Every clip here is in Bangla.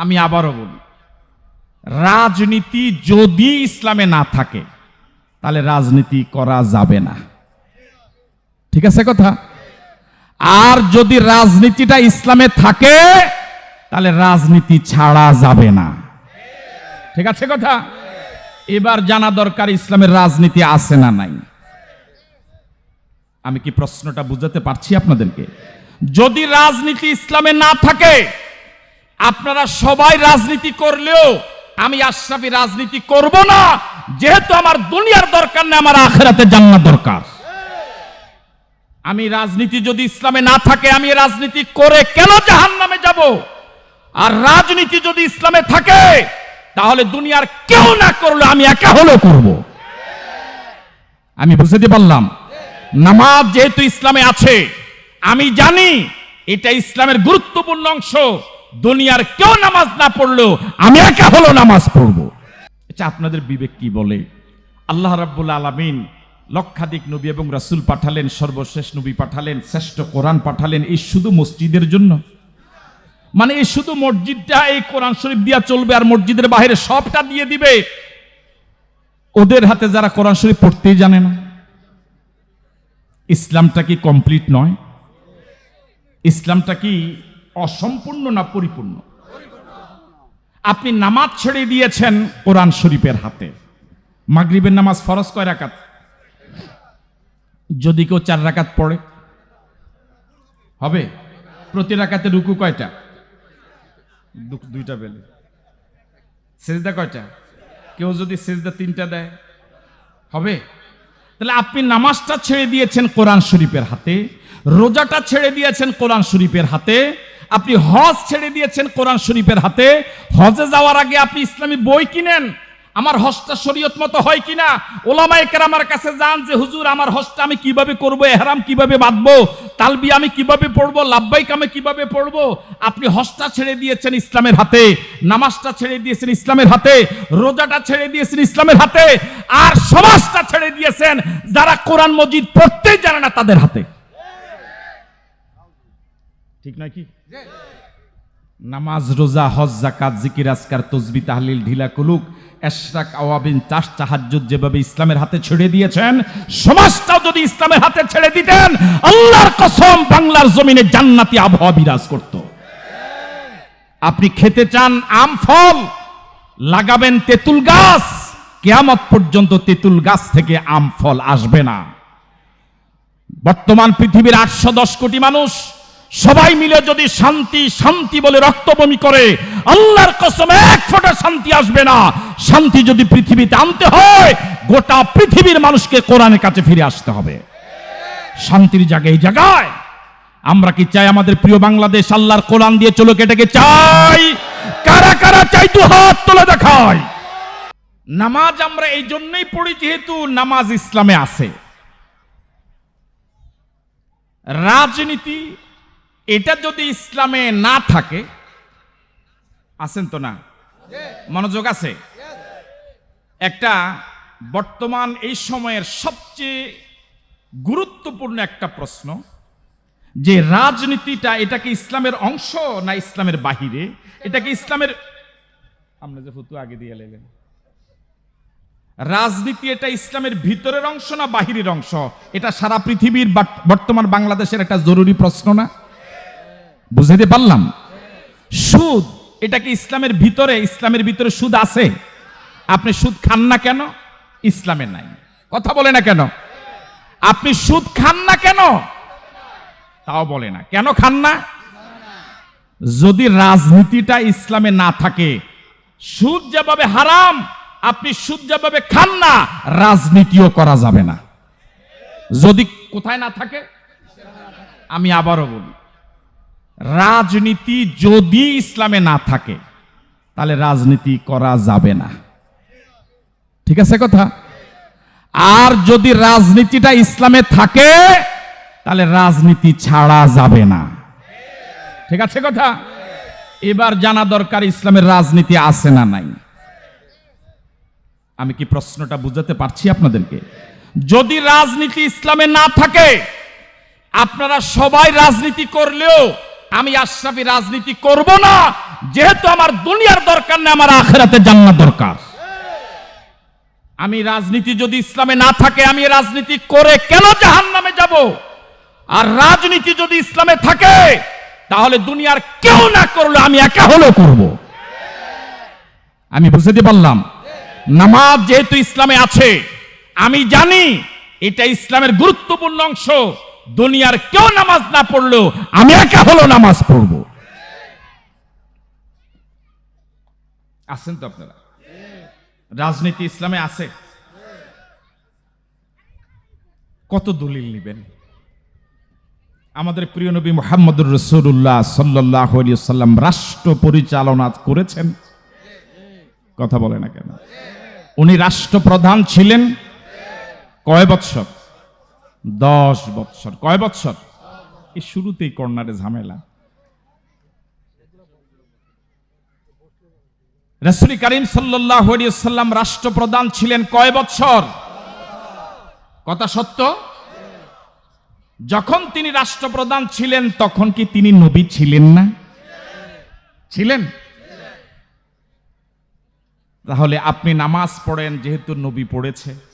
আমি আবারও বলি, রাজনীতি যদি ইসলামে না থাকে, তাহলে রাজনীতি করা যাবে না। ঠিক আছে কথা? আর যদি রাজনীতিটা ইসলামে থাকে, তাহলে রাজনীতি ছাড়া যাবে না। ঠিক আছে কথা? এবার জানা দরকার ইসলামের রাজনীতি আছে না নাই। আমি কি প্রশ্নটা বুঝাতে পারছি আপনাদেরকে? যদি রাজনীতি ইসলামে না থাকে আপনারা সবাই রাজনীতি করলেও আমি আশরাফি রাজনীতি করব না। যেহেতু আমার দুনিয়ার দরকার নেই আমার আখেরাতে জান্নাত দরকার। আমি রাজনীতি যদি ইসলামে না থাকে, আমি রাজনীতি করে কেন জাহান নামে যাব? আর রাজনীতি যদি ইসলামে থাকে, তাহলে দুনিয়ার কেউ না করলে আমি একা হলেও করব। আমি বুঝতে পারলাম। নামাজ যেহেতু ইসলামে আছে, আমি জানি এটা ইসলামের গুরুত্বপূর্ণ অংশ। দুনিয়ার কেউ নামাজ না পড়লেও আমি একা হলো নামাজ পড়ব। এটা আপনাদের বিবেক কি বলে? আল্লাহ রাব্বুল আলামিন লক্ষাধিক নবী এবং রাসূল পাঠালেন, সর্বশেষ নবী পাঠালেন, শ্রেষ্ঠ কোরআন পাঠালেন, এই শুধু মসজিদের জন্য? মানে এই শুধু মসজিদটা এই কোরআন শরীফ দিয়া চলবে আর মসজিদের বাইরে সবটা দিয়ে দিবে? ওদের হাতে যারা কোরআন শরীফ পড়তেই জানে না। ইসলামটা কি কমপ্লিট নয়? ইসলামটা কি অসম্পূর্ণ না পরিপূর্ণ? আপনি নামাজ ছেড়ে দিয়েছেন কোরআন শরীফের হাতে। মাগরিবের নামাজ ফরজ কয় রাকাত? যদি কেউ চার রাকাত পড়ে, হবে? প্রতি রাকাতে রুকু কয়টা? দুইটা বেলে। সেজদা কয়টা? কেউ যদি সেজদা তিনটা দেয়, হবে? তাহলে আপনি নামাজটা ছেড়ে দিয়েছেন কোরআন শরীফের হাতে, রোজাটা ছেড়ে দিয়েছেন কোরআন শরীফের হাতে আপনি হজ ছেড়ে দিয়েছেন কোরআন শরীফের হাতে। হজে যাওয়ার আগে আপনি ইসলামী বই কিনেন। আমার হজটা শরীয়ত মতো হয় কিনা? ওলামায়ে কেরামার কাছে যান যে, হুজুর, আমার হজটা আমি কীভাবে করব? এহরাম কীভাবে বাঁধবো? তালবি আমি কীভাবে পড়ব? লাভবাইক আমি কীভাবে পড়ব? আপনি হজটা ছেড়ে দিয়েছেন ইসলামের হাতে। নামাজটা ছেড়ে দিয়েছেন ইসলামের হাতে। রোজাটা ছেড়ে দিয়েছেন ইসলামের হাতে। আর সমাজটা ছেড়ে দিয়েছেন যারা কোরআন মজিদ পড়তেই জানে না তাদের হাতে। ঠিক নয় কি? নামাজ, রোজা, হজ জাকাত জিকির আসকার তসবি, তাহলিল, ঢিলা, কুলুক, এশরাক, আওয়াবিন, চাষ, তাহাজ্জুদ যেভাবে ইসলামের হাতে ছেড়ে দিয়েছেন, সমাজটাও যদি ইসলামের হাতে ছেড়ে দিতেন, আল্লাহর কসম বাংলার জমিনে জান্নাতি আবহাওয়া বিরাজ করত। আপনি খেতে চান আম, ফল, লাগাবেন তেঁতুল গাছ, কেয়ামত পর্যন্ত তেঁতুল গাছ থেকে আম, ফল আসবে না। বর্তমান পৃথিবীর আটশো দশ কোটি মানুষ সবাই মিলে যদি শান্তি শান্তি বলে রক্তবমি করে, আল্লাহর কসম এক ফোঁটা শান্তি আসবে না। শান্তি যদি পৃথিবীতে আনতে হয়, গোটা পৃথিবীর মানুষকে কোরআনের কাছে ফিরে আসতে হবে। শান্তির জায়গায় এই জায়গায়। আমরা কি চাই আমাদের প্রিয় বাংলাদেশ আল্লাহর কোরআন দিয়ে চলো এটাকে চাই? কারা কারা চাই দু হাত তুলে দেখায়? নামাজ আমরা এই জন্যই পড়ি যেহেতু নামাজ ইসলামে আছে। রাজনীতি এটা যদি ইসলামে না থাকে, আছেন তো না? মনোযোগ আছে? একটা বর্তমান এই সময়ের সবচেয়ে গুরুত্বপূর্ণ একটা প্রশ্ন, যে রাজনীতিটা এটা কি ইসলামের অংশ না ইসলামের বাহিরে? এটা কি ইসলামের আমরা যে ফতু আগে দিয়ে লেগেন। রাজনীতি এটা ইসলামের ভিতরের অংশ না বাহিরের অংশ? এটা সারা পৃথিবীর বর্তমান বাংলাদেশের একটা জরুরি প্রশ্ন না? বুঝাইতে পারলাম? সুদ, এটা কি ইসলামের ভিতরে? ইসলামের ভিতরে সুদ আছে? আপনি সুদ খান না কেন? ইসলামে নাই। কথা বলে না কেন? আপনি সুদ খান না কেন? তাও বলে না। কেন খান না? যদি রাজনীতিটা ইসলামে না থাকে, সুদ যেভাবে হারাম, আপনি সুদ যেভাবে খান না, রাজনীতিও করা যাবে না। যদি কোথায় না থাকে, আমি আবারও বলি রাজনীতি যদি ইসলামে না থাকে, তাহলে রাজনীতি করা যাবে না। ঠিক আছে কথা? আর যদি রাজনীতিটা ইসলামে থাকে, তাহলে রাজনীতি ছাড়া যাবে না। ঠিক আছে কথা? এবার জানা দরকার ইসলামের রাজনীতি আছে না নাই। আমি কি প্রশ্নটা বুঝাতে পারছি আপনাদেরকে? যদি রাজনীতি ইসলামে না থাকে, আপনারা সবাই রাজনীতি করলেও আমি আশরাফি রাজনীতি করব না, যেহেতু আমার দুনিয়ার দরকার নেই আমার আখেরাতে জান্নাত দরকার। আমি রাজনীতি যদি ইসলামে না থাকে, আমি রাজনীতি করে কেন জাহান নামে যাব? আর রাজনীতি যদি ইসলামে থাকে, তাহলে দুনিয়ার কেউ না করলে আমি একা হলেও করব। আমি বুঝতে পারলাম? নামাজ যেহেতু ইসলামে আছে, আমি জানি এটা ইসলামের গুরুত্বপূর্ণ অংশ। দুনিয়ার কেউ নামাজ না পড়লেও আমি একা হলো নামাজ পড়ব। আছেন তো আপনারা? রাজনীতি ইসলামে আছে? কত দলিল নিবেন? আমাদের প্রিয় নবী মোহাম্মদুর রসুল্লাহ সাল্লাহ সাল্লাম রাষ্ট্র পরিচালনা করেছেন। কথা বলে না কেন? উনি রাষ্ট্রপ্রধান ছিলেন কয় বৎসর? দশ বৎসর। কয় বৎসর? এই শুরুতেই কর্নারে ঝামেলা। রসুল করিম সাল্লাম রাষ্ট্রপ্রধান ছিলেন কয় বৎসর? কথা সত্য? যখন তিনি রাষ্ট্রপ্রধান ছিলেন, তখন কি তিনি নবী ছিলেন না? ছিলেন। তাহলে আপনি নামাজ পড়েন, যেহেতু নবী পড়েছে।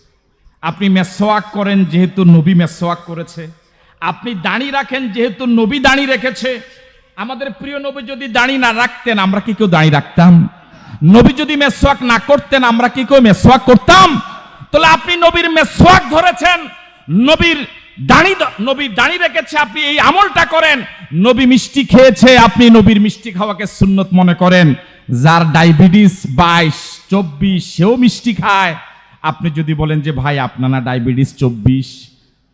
আপনি মেসোয়াক করেন যেহেতু নবী মেসোয়াক করেছে। আপনি দাড়ি রাখেন যেহেতু নবী দাড়ি রেখেছে। আমাদের প্রিয় নবী যদি দাড়ি না রাখতেন, আমরা কি কেউ দাড়ি রাখতাম? নবী যদি মেসোয়াক না করতেন, আমরা কি কেউ মেসোয়াক করতাম? তাহলে আপনি নবীর মেসোয়াক ধরেছেন। নবীর দাড়ি নবী দাড়ি রেখেছে, আপনি এই আমলটা করেন। নবী মিষ্টি খেয়েছে, আপনি নবীর মিষ্টি খাওয়াকে সুন্নত মনে করেন। যার ডায়াবেটিস বাইশ, চব্বিশ, সেও মিষ্টি খায়। আপনি যদি বলেন যে, ভাই, আপনার ডায়াবেটিস চব্বিশ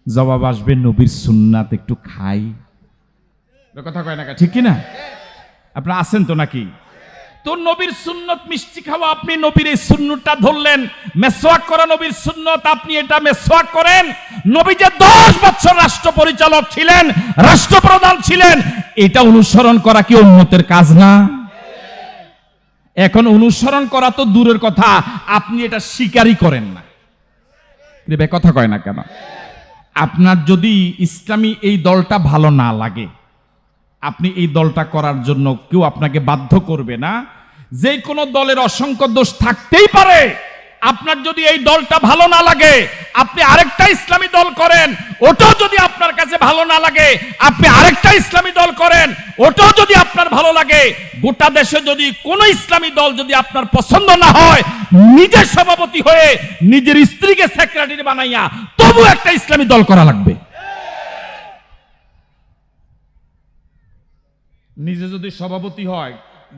জবাব আসবে, নবীর সুন্নাত একটু খাই। কথা কয় না ঠিক কি না আপনারা আছেন তো নাকি? তো নবীর সুন্নত মিষ্টি খাওয়া, আপনি নবীর এই সুন্নতটা ধরলেন। মেসোয়াক করা নবীর সুন্নত, আপনি এটা মেসোয়াক করেন। নবী যে দশ বছর রাষ্ট্র পরিচালক ছিলেন, রাষ্ট্রপ্রধান ছিলেন, এটা অনুসরণ করা কি উন্নতের কাজ না? এখন অনুসরণ করা তো দূরের কথা, আপনি এটা স্বীকারই করেন না। কথা কয় না কেন? আপনার যদি ইসলামী এই দলটা ভালো না লাগে, আপনি এই দলটা করার জন্য কেউ আপনাকে বাধ্য করবে না। যে কোনো দলের অসংখ্য দোষ থাকতেই পারে। আপনার যদি এই দলটা ভালো না লাগে, আপনি আরেকটা ইসলামী দল করেন, ওটাও যদি আপনার কাছে ভালো না লাগে, আপনি আরেকটা ইসলামী দল করেন, ওটাও যদি আপনার ভালো লাগে, গোটা দেশে যদি কোনো ইসলামী দল যদি আপনার পছন্দ না হয়, নিজের সভাপতি হয়ে নিজের স্ত্রীকে সেক্রেটারি বানাইয়া তবু একটা ইসলামী দল করা লাগবে। নিজে যদি সভাপতি হয়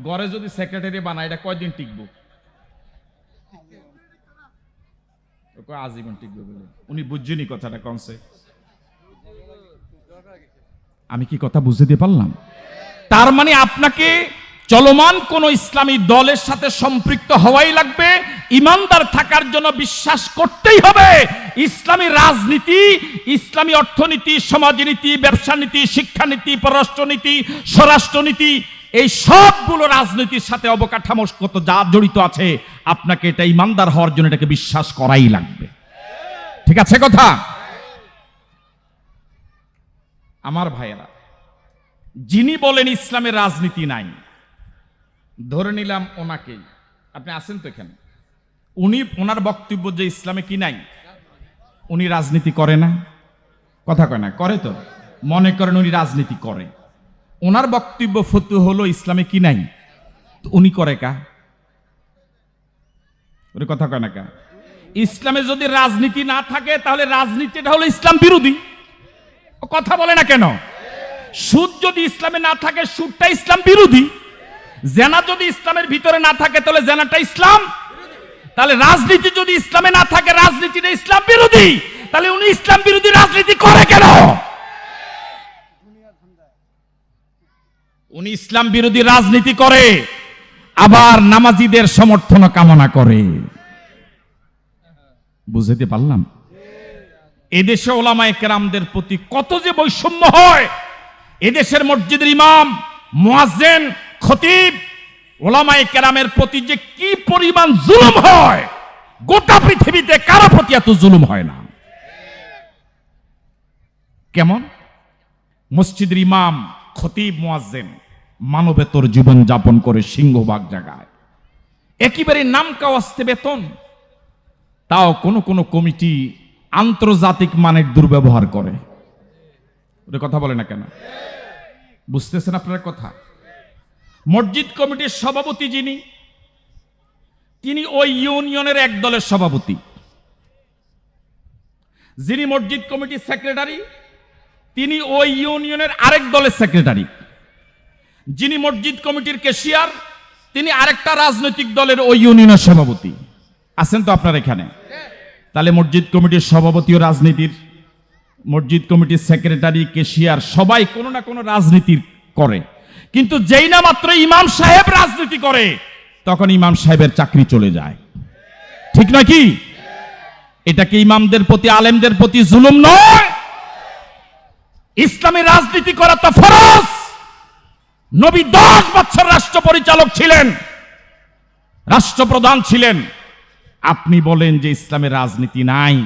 গড়ে যদি সেক্রেটারি বানায়, এটা কয়দিন টিকবো ও কয় আজীবন টিকবে বলে? উনি বুঝছেনি কথাটা আমি কি কথা বুঝতে পারলাম? তার মানে আপনাকে চলমান কোন ইসলামী দলের সাথে সম্পৃক্ত হওয়াই লাগবে, ইমানদার থাকার জন্য বিশ্বাস করতেই হবে। ইসলামী রাজনীতি, ইসলামী অর্থনীতি, সমাজনীতি ব্যবসা নীতি শিক্ষানীতি, পররাষ্ট্রনীতি, স্বরাষ্ট্রনীতি এই সবগুলো রাজনীতির সাথে অবকাঠামোগত যা জড়িত আছে, আপনাকে এটা ইমানদার হওয়ার জন্য এটাকে বিশ্বাস করাই লাগবে। ঠিক আছে কথা? আমার ভাইয়েরা, যিনি বলেন ইসলামের রাজনীতি নাই, ধরে নিলাম ওনাকেই। আপনি আছেন তো এখানে? উনি, ওনার বক্তব্য যে ইসলামে কি নাই, উনি রাজনীতি করে না? কথা কয় না, করে তো? মনে করেন উনি রাজনীতি করে। ওনার বক্তব্য ফতু হলো ইসলামে কি নাই? উনি করে কা? কথা কয় না কা? ইসলামে যদি রাজনীতি না থাকে, তাহলে রাজনীতিটা হলো ইসলাম বিরোধী। কথা বলে না কেন? সুদ যদি ইসলামে না থাকে, সুদটা ইসলাম বিরোধী। জেনা যদি ইসলামের ভিতরে না থাকে, তাহলে জেনাটা ইসলাম। তাহলে রাজনীতি যদি ইসলামে না থাকে, রাজনীতিটা ইসলাম বিরোধী। তাহলে উনি ইসলাম বিরোধী রাজনীতি করে কেন? উনি ইসলাম বিরোধী রাজনীতি করে, আবার নামাজিদের সমর্থন কামনা করে। বুঝতে পারলাম? এদেশে ওলামায়ে কেরামদের প্রতি কত যে বৈষম্য হয়, এদেশের মসজিদের ইমাম, মুয়াজ্জেন, খতিব, ওলামায়ে কেরামের প্রতি যে কি পরিমাণ জুলুম হয়, গোটা পৃথিবীতে কারও প্রতি এত জুলুম হয় না। কেমন? মসজিদের ইমাম, খতিব মোয়াজ্জেম মানবেতর জীবন যাপন করে সিংহবাগ জায়গায়। একেবারে নাম কাওয়াস্তে বেতন। তাও কোনো কোনো কমিটি আন্তর্জাতিক মানের দুর্ব্যবহার করে। ওটা কথা বলে না কেন? বুঝতেছেন আপনার কথা? মসজিদ কমিটির সভাপতি যিনি, তিনি ওই ইউনিয়নের এক দলের সভাপতি। যিনি মসজিদ কমিটির সেক্রেটারি, তিনি ওই ইউনিয়নের আরেক দলের সেক্রেটারি। যিনি মসজিদ কমিটির কেশিয়ার, তিনি আরেকটা রাজনৈতিক দলের ওই ইউনিয়নের সভাপতি। আছেন তো আপনার এখানে? তাহলে মসজিদ কমিটির সভাপতিও রাজনীতির, মসজিদ কমিটির সেক্রেটারি, কেশিয়ার, সবাই কোনো না কোনো রাজনীতি করে। কিন্তু যেই না মাত্র ইমাম সাহেব রাজনীতি করে, তখন ইমাম সাহেবের চাকরি চলে যায়। ঠিক নয় কি? এটা কি ইমামদের প্রতি, আলেমদের প্রতি জুলুম নয়? ইসলামী রাজনীতি করা তো ফরজ! নবী দশ বছর রাষ্ট্র পরিচালক ছিলেন, রাষ্ট্রপ্রধান ছিলেন। আপনি বলেন যে ইসলামের রাজনীতি নাই।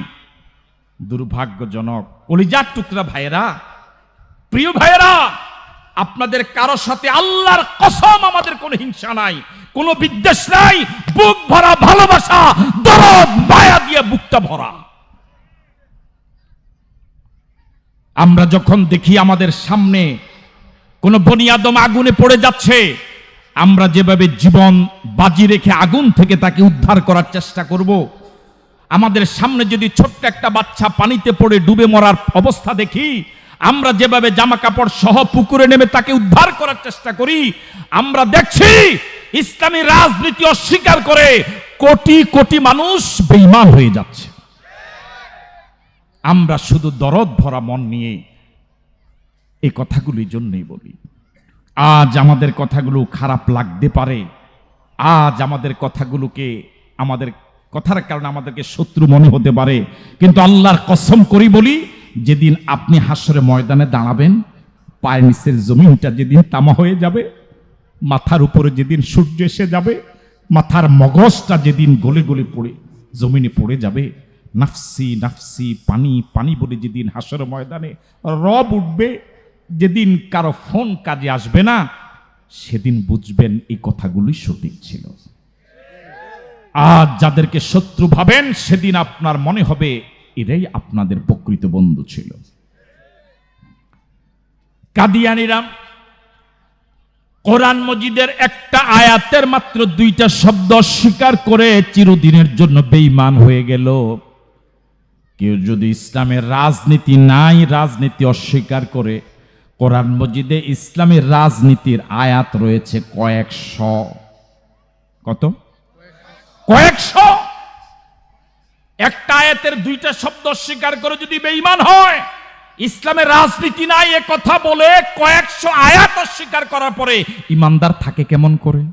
দুর্ভাগ্যজনক। কলিজার টুকরা ভাইয়েরা, প্রিয় ভাইয়েরা, আপনাদের কারও সাথে আল্লাহর কসম আমাদের কোনো হিংসা নাই, কোনো বিদ্বেষ নাই। বুক ভরা ভালোবাসা, দরদ, মায়া দিয়ে বুকটা ভরা। আমরা যখন দেখি আমাদের সামনে কোন বনিয়াদম আগুনে পড়ে যাচ্ছে। আমরা যেভাবে জীবন বাজি রেখে আগুন থেকে তাকে উদ্ধার করার চেষ্টা করব, আমাদের সামনে যদি ছোট্ট একটা বাচ্চা পানিতে পড়ে ডুবে মরার অবস্থা দেখি, আমরা যেভাবে জামা কাপড় সহ পুকুরে নেমে তাকে উদ্ধার করার চেষ্টা করি, আমরা দেখছি ইসলামী রাজনীতি অস্বীকার করে কোটি কোটি মানুষ বেইমান হয়ে যাচ্ছে। আমরা শুধু দরদ ভরা মন নিয়ে এই কথাগুলির জন্যই বলি। আজ আমাদের কথাগুলো খারাপ লাগতে পারে। আজ আমাদের কথাগুলোকে, আমাদের কথার কারণে আমাদেরকে শত্রু মনে হতে পারে। কিন্তু আল্লাহর কসম করি বলি, যেদিন আপনি হাসরে ময়দানে দাঁড়াবেন, পায়ের নিচের জমিনটা যেদিন তামা হয়ে যাবে, মাথার উপরে যেদিন সূর্য এসে যাবে, মাথার মগজটা যেদিন গলে গলে পড়ে, জমিনে পড়ে যাবে, নাফসি নাফসি, পানি পানি বলে যেদিন হাসর ময়দানে রব উঠবে যেদিন কারও ফোন কাজে আসবে না, সেদিন বুঝবেন এই কথাগুলি সঠিক ছিল। আজ যাদেরকে শত্রু ভাবেন, সেদিন আপনার মনে হবে এরাই আপনাদের প্রকৃত বন্ধু ছিল। কাদিয়ানিরাম কোরআন মজিদের একটা আয়াতের মাত্র দুইটা শব্দ অস্বীকার করে চিরদিনের জন্য বেঈমান হয়ে গেল। কেউ যদি ইসলামের রাজনীতি নাই, রাজনীতি অস্বীকার করে কোরআন মজিদে ইসলামের রাজনীতির আয়াত রয়েছে কয়েকশ। কত? কয়েকশ! একটা আয়াতের দুইটা শব্দ স্বীকার করে যদি বেঈমান হয় ইসলামের রাজনীতি নাই এ কথা বলে কয়েকশো আয়াত অস্বীকার করার পরে ইমানদার থাকে কেমন করে?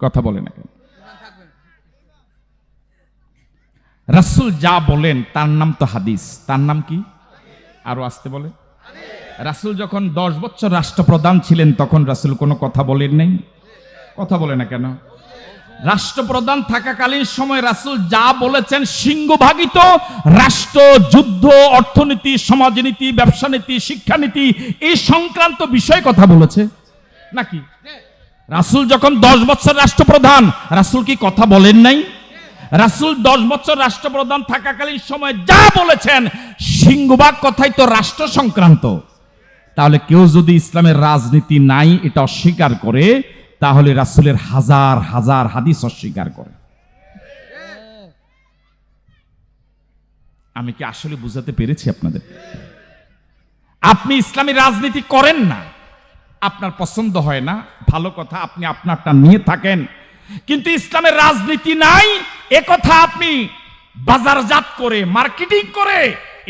কথা বলে না রাসুল যা বলেন, তার নাম তো হাদিস। তার নাম কি? আরও আসতে বলে। রাসুল যখন দশ বছর রাষ্ট্রপ্রধান ছিলেন, তখন রাসুল কোনো কথা বলেন নাই। কথা বলে না কেন? রাষ্ট্রপ্রধান থাকাকালীন সময় রাসুল যা বলেছেন সিংহভাগিত। রাষ্ট্র, যুদ্ধ, অর্থনীতি, সমাজনীতি ব্যবসা নীতি শিক্ষানীতি, এই সংক্রান্ত বিষয়ে কথা বলেছে। নাকি? রাসুল যখন দশ বছর রাষ্ট্রপ্রধান, রাসুল কি কথা বলেন নাই? রাসুল দশ বছর রাষ্ট্রপ্রধান থাকাকালীন সময় যা বলেছেন, সিংহভাগ কথাই তো রাষ্ট্র সংক্রান্ত। তাহলে কেউ যদি ইসলামের রাজনীতি নাই, এটা অস্বীকার করে, তাহলে রাসুলের হাজার হাজার হাদিস অস্বীকার করে। আমি কি আসলে বুঝাতে পেরেছি আপনাদের? আপনি ইসলামী রাজনীতি করেন না, আপনার পছন্দ হয় না, ভালো কথা, আপনি আপনারটা নিয়ে থাকেন। কিন্তু ইসলামের রাজনীতি নাই, এ কথা আপনি বাজারজাত করে, মার্কেটিং করে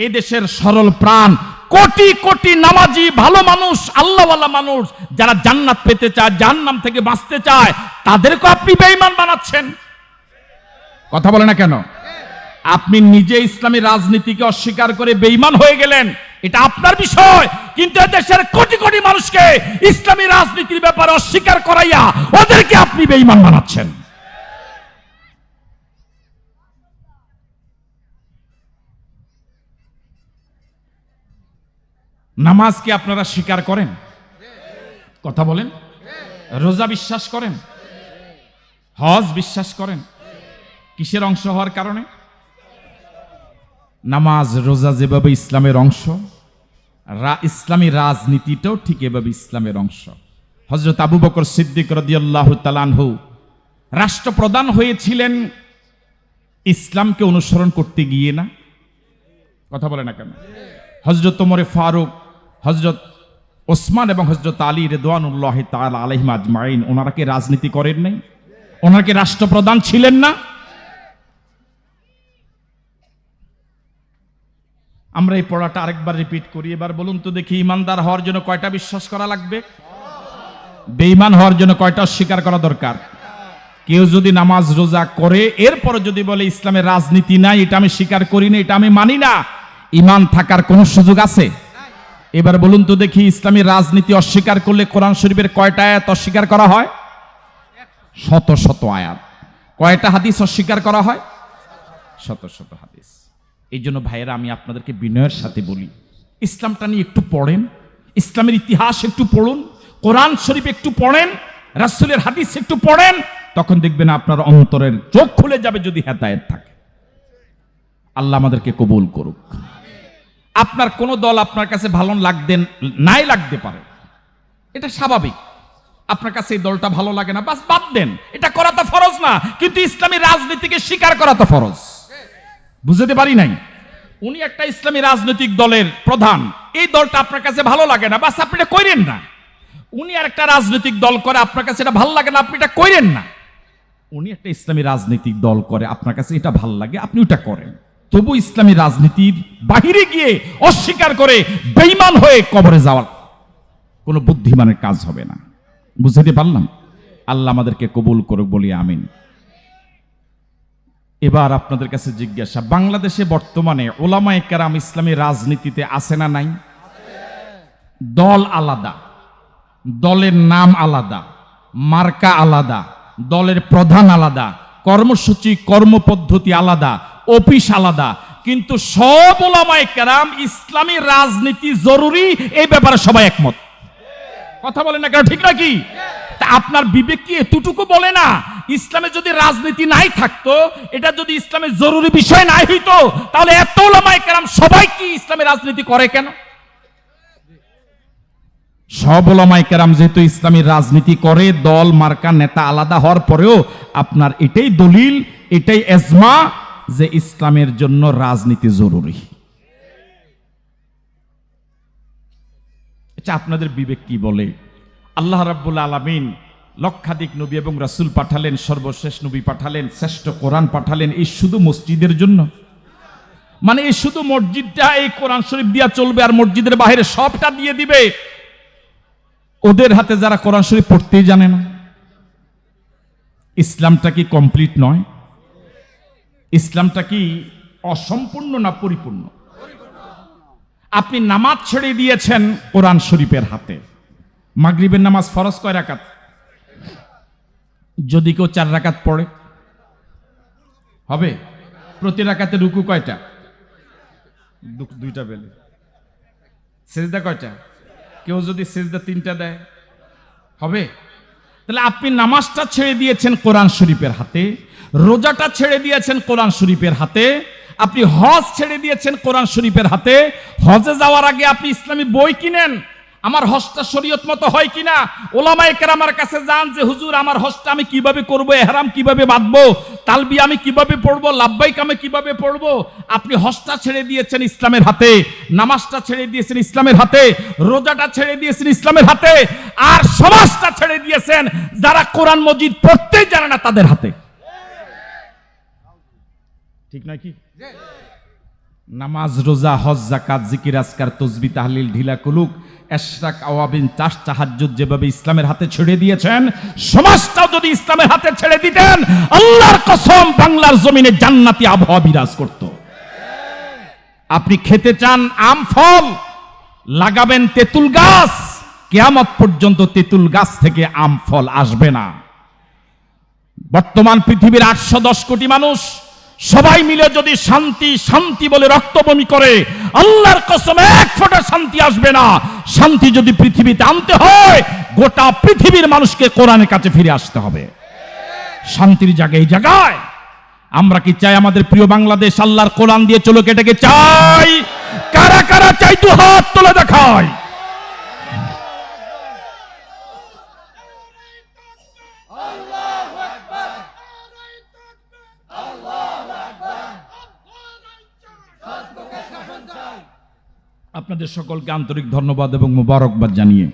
এদেশের সরল প্রাণ কোটি কোটি নামাজি ভালো মানুষ, আল্লাহওয়ালা মানুষ যারা জান্নাত পেতে চায়, জাহান্নাম থেকে বাঁচতে চায় তাদেরকে আপনি বেঈমান বানাচ্ছেন। কথা বলে না কেন? আপনি নিজে ইসলামী রাজনীতিকে অস্বীকার করে বেঈমান হয়ে গেলেন, এটা আপনার বিষয়। কিন্তু দেশের কোটি কোটি মানুষকে ইসলামী রাজনীতির ব্যাপারে অস্বীকার করাইয়া ওদেরকে আপনি বেঈমান বানাচ্ছেন। নামাজকে আপনারা স্বীকার করেন? কথা বলেন। রোজা বিশ্বাস করেন? হজ বিশ্বাস করেন? কিসের অংশ হওয়ার কারণে? নামাজ, রোজা যেভাবে ইসলামের অংশ ইসলামী রাজনীতিটাও ঠিক এভাবে ইসলামের অংশ। হজরত আবু বকর সিদ্দিক রদিয়াল্লাহ তালানহু রাষ্ট্রপ্রধান হয়েছিলেন, ইসলামকে অনুসরণ করতে গিয়ে না? কথা বলে না কেন? হজরত তোমরে ফারুক হজরত ওসমান এবং হজরত আলী রেদওয়ানুল্লাহ তাল আলহিম আজমাইন, ওনারা কি রাজনীতি করেন নাই? ওনারা কি রাষ্ট্রপ্রধান ছিলেন না? আমরা এই পড়াটা আরেকবার রিপিট করি, এবার বলুন তো দেখি, ইমানদার হওয়ার জন্য কয়টা বিশ্বাস করা লাগবে? বেঈমান হওয়ার জন্য কয়টা অস্বীকার করা দরকার? কেউ যদি নামাজ রোজা করে এরপর যদি বলে ইসলামের রাজনীতি নাই, এটা আমি স্বীকার করি না, এটা আমি মানি না, ইমান থাকার কোনো সুযোগ আছে? এবার বলুন তো দেখি ইসলামী রাজনীতি অস্বীকার করলে কোরআন শরীফের কয়টা আয়াত অস্বীকার করা হয়? শত শত আয়াত। কয়টা হাদিস অস্বীকার করা হয়? শত শত হাদিস। এই জন্য ভাইয়েরা, আমি আপনাদেরকে বিনয়ের সাথে বলি, ইসলামটা নিয়ে একটু পড়েন, ইসলামের ইতিহাস একটু পড়ুন, কোরআন শরীফ একটু পড়েন, রাসূলের হাদিস একটু পড়েন, তখন দেখবেন আপনার অন্তরের চোখ খুলে যাবে যদি হেদায়েত থাকে। আল্লাহ আমাদেরকে কবুল করুক। আপনার কোন দল আপনার কাছে ভালো লাগতে নাই লাগতে পারে। এটা স্বাভাবিক। আপনার কাছে এই দলটা ভালো লাগে না, বাস বাদ দেন। এটা করা তো ফরজ না, কিন্তু ইসলামী রাজনীতিকে স্বীকার করা তো ফরজ। বুঝতে পারি নাই? উনি একটা ইসলামী রাজনৈতিক দলের প্রধান। এই দলটা আপনার কাছে ভালো লাগে না, বাস আপনি এটা কইরেন না। উনি আর একটা রাজনৈতিক দল করে, আপনার কাছে এটা ভালো লাগে না, আপনি এটা কইরেন না। উনি একটা ইসলামী রাজনৈতিক দল করে, আপনার কাছে এটা ভালো লাগে, আপনি ওটা করেন। তবু ইসলামী রাজনীতির বাহিরে গিয়ে অস্বীকার করে বেইমান হয়ে কবরে যাওয়ার কোনো বুদ্ধিমানের কাজ হবে না। বুঝতে পারলাম? আল্লাহ আমাদেরকে কবুল করুক বলি আমিন। এবার আপনাদের কাছে জিজ্ঞাসা, বাংলাদেশে বর্তমানে ওলামায়ে কেরাম ইসলামী রাজনীতিতে আছে না নাই? দল আলাদা, দলের নাম আলাদা, মার্কা আলাদা, দলের প্রধান আলাদা, কর্মসূচি, কর্মপদ্ধতি আলাদা অফিস আলাদা। কিন্তু সব ওলামায়ে কেরাম ইসলামী রাজনীতি জরুরি, এই ব্যাপারে সবাই একমত। কথা বলেন না কেন, ঠিক নাকি আপনার বিবেক কি এতটুকু বলে না? ইসলামে যদি রাজনীতি নাই থাকতো, এটা যদি ইসলামের জরুরি বিষয় নাই হইতো, তাহলে এত ওলামায় কেরাম সবাই কি ইসলামে রাজনীতি করে কেন? সব ওলামায়ে কেরাম যেহেতু ইসলামী রাজনীতি করে, দল, মার্কা, নেতা আলাদা হওয়ার পরেও আপনার এটাই দলিল, এটাই এজমা যে ইসলামের জন্য রাজনীতি জরুরি। এটা আপনাদের বিবেক কি বলে? আল্লাহ রাব্বুল আলামিন লক্ষাধিক নবী এবং রাসূল পাঠালেন, সর্বশেষ নবী পাঠালেন, শ্রেষ্ঠ কোরআন পাঠালেন, এই শুধু মসজিদের জন্য? মানে এই শুধু মসজিদটা এই কোরআন শরীফ দিয়া চলবে আর মসজিদের বাইরে সবটা দিয়ে দিবে? ওদের হাতে যারা কোরআন শরীফ পড়তেই জানে না। ইসলামটা কি কমপ্লিট নয়? ইসলামটা কি অসম্পূর্ণ না পরিপূর্ণ? আপনি নামাজ ছেড়ে দিয়েছেন কোরআন শরীফের হাতে। মাগরিবের নামাজ ফরজ কয় রাকাত? যদি কেউ চার রাকাত পড়ে, হবে? প্রতি রাকাতে রুকু কয়টা? দুইটা বেলে। সেজদা কয়টা? কেউ যদি সেজদা তিনটা দেয়, হবে? তাহলে আপনি নামাজটা ছেড়ে দিয়েছেন কোরআন শরীফের হাতে, রোজাটা ছেড়ে দিয়েছেন কোরআন শরীফের হাতে, আপনি হজ ছেড়ে দিয়েছেন কোরআন শরীফের হাতে, হজে যাওয়ার আগে আপনি ইসলামী বই কিনেন। আমার হজটা শরীয়ত মতো হয় কিনা? ওলামায়ে কেরামার কাছে যান যে, হুজুর, আমার হজটা আমি কীভাবে করব? এহরাম কীভাবে বাঁধবো? তালবি আমি কীভাবে পড়ব? লাভবাইক আমি কীভাবে পড়ব? আপনি হজটা ছেড়ে দিয়েছেন ইসলামের হাতে, নামাজটা ছেড়ে দিয়েছেন ইসলামের হাতে, রোজাটা ছেড়ে দিয়েছেন ইসলামের হাতে, আর সমাজটা ছেড়ে দিয়েছেন যারা কোরআন মজিদ পড়তেই জানে না তাদের হাতে। ঠিক নয় কি? নামাজ, রোজা, হজ জাকাত জিকির আসকার তসবি, তাহলিল, ঢিলা, কুলুক এশরাক আওয়াবিন চাষ তাহাজ্জুদ যেভাবে ইসলামের হাতে ছেড়ে দিয়েছেন, সমাজটাও যদি ইসলামের হাতে ছেড়ে দিতেন, আল্লাহর কসম বাংলার জমিনে জান্নাতি আবহাওয়া বিরাজ করত। আপনি খেতে চান আম, ফল, লাগাবেন তেঁতুল গাছ, কেয়ামত পর্যন্ত তেঁতুল গাছ থেকে আম, ফল আসবে না। বর্তমান পৃথিবীর আটশো দশ কোটি মানুষ সবাই মিলে যদি শান্তি শান্তি বলে রক্তবমি করে, আল্লাহর কসম এক ফোঁটা শান্তি আসবে না। শান্তি যদি পৃথিবীতে আনতে হয়, গোটা পৃথিবীর মানুষকে কোরআনের কাছে ফিরে আসতে হবে। শান্তির জায়গায় এই জায়গায়। আমরা কি চাই আমাদের প্রিয় বাংলাদেশ আল্লাহর কোরআন দিয়ে চলো এটাকে চাই? কারা কারা চাই দু হাত তুলে দেখায়? আপনাদের সকলকে আন্তরিক ধন্যবাদ এবং মোবারকবাদ জানিয়ে।